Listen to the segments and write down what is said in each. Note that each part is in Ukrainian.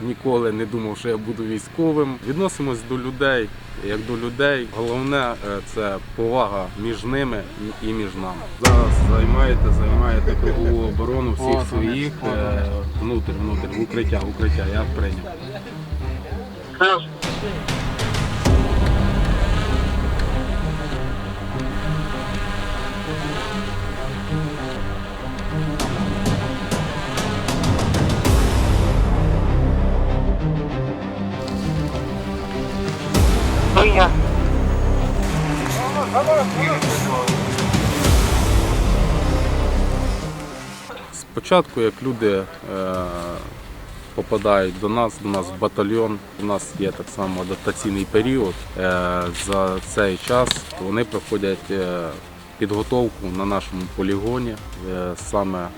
ніколи не думав, що я буду військовим. Відносимось до людей як до людей. Головне е, це повага між ними і між нами. Зараз займаєте, займаєте кругову оборону всіх своїх внутрі, внутрь, внутрь, в укриття, в укриття. Я прийняв. Спочатку, як люди е, попадають до нас, до нас в батальйон, у нас є так само адаптаційний період. Е, за цей час вони проходять е, підготовку на нашому полігоні. Саме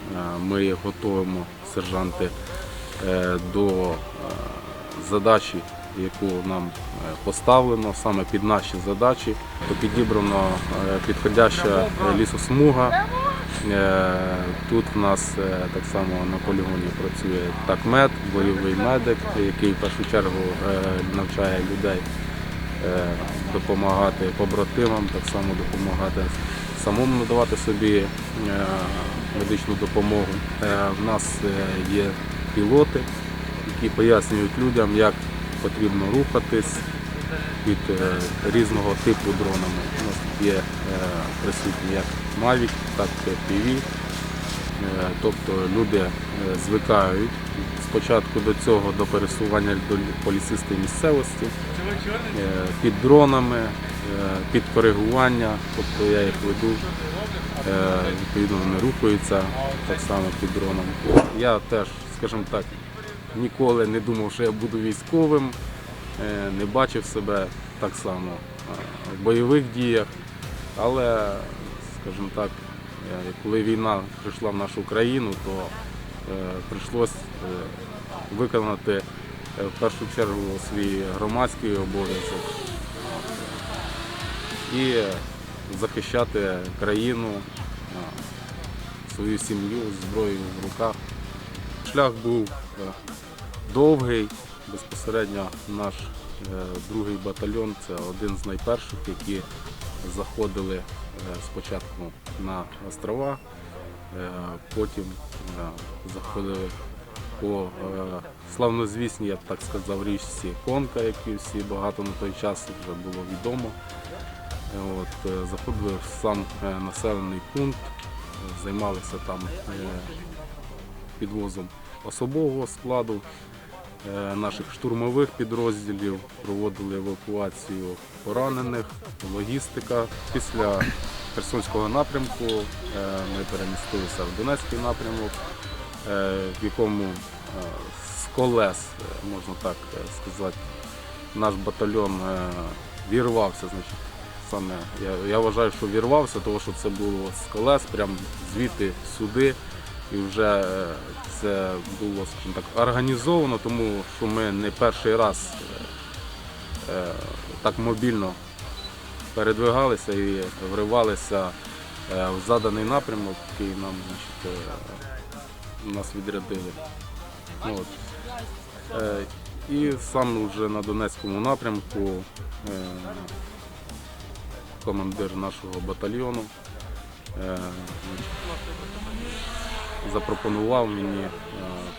ми готуємо, сержанти, до задачі, яку нам е, поставлено, саме під наші задачі. Підібрано е, підходяща лісосмуга. Е, Тут в нас так само на полігоні працює такмед, бойовий медик, який в першу чергу навчає людей допомагати побратимам, так само допомагати самому надавати собі медичну допомогу. В нас є пілоти, які пояснюють людям, як потрібно рухатись під е, різного типу дронами. У нас є е, присутні як Mavic, так і FPV. Е, Тобто люди звикають спочатку до цього, до пересування до лі- місцевості, під дронами, під коригування, тобто я їх веду, відповідно вони рухаються так само під дроном. Я теж, скажімо так, ніколи не думав, що я буду військовим, е, не бачив себе так само е, в бойових діях, але, скажімо так, е, коли війна прийшла в нашу країну, то прийшлось е, виконати в першу чергу свій громадський обов'язок і захищати країну, свою сім'ю з зброєю в руках. Шлях був довгий. Безпосередньо наш е, другий батальйон це один з найперших, які заходили е, спочатку на острова, е, потім заходили по славнозвісній, я б так сказав, річці Конка, які всі багато на той час вже було відомо. От, заходили в сам населений пункт, займалися там підвозом особового складу наших штурмових підрозділів, проводили евакуацію поранених, логістика. Після Херсонського напрямку е, ми перемістилися в Донецький напрямок, е, в якому е, з колес, е, можна так е, сказати, наш батальйон е, вірвався. Значить, саме я, я вважаю, що вірвався, тому що це було з колес, прямо звідти сюди. І вже е, це було скажімо так, організовано, тому що ми не перший раз е, е, так мобільно передвигалися і вривалися в заданий напрямок, який нам значить, нас відрядили. Ну, от. І сам вже на Донецькому напрямку командир нашого батальйону запропонував мені е,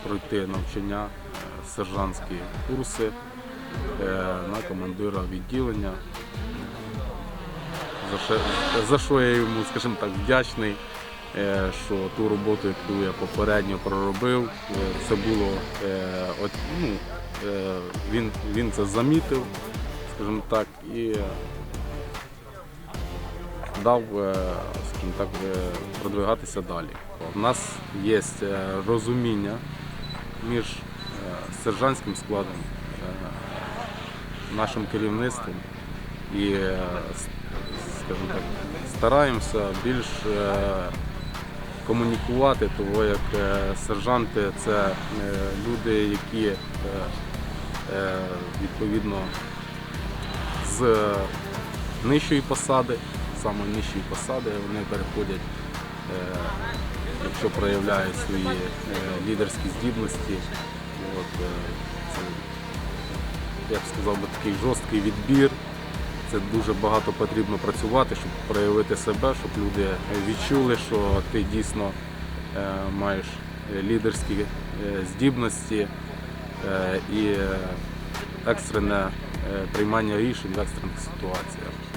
пройти навчання, е, сержантські курси е, на командира відділення. За що, я йому, скажімо так, вдячний, що ту роботу, яку я попередньо проробив, це було ну, він, він це замітив, скажімо так, і дав, е, скажімо так, е, продвигатися далі. У нас є е, розуміння між сержантським складом, нашим керівництвом і, скажімо так, стараємося більш комунікувати, тому як сержанти це люди, які відповідно з нижчої посади, саме нижчої посади, вони переходять, е, якщо проявляють свої е, лідерські здібності. От, е, я б сказав такий жорсткий відбір. Це дуже багато потрібно працювати, щоб проявити себе, щоб люди відчули, що ти дійсно маєш лідерські здібності і екстрене приймання рішень в екстрених ситуаціях.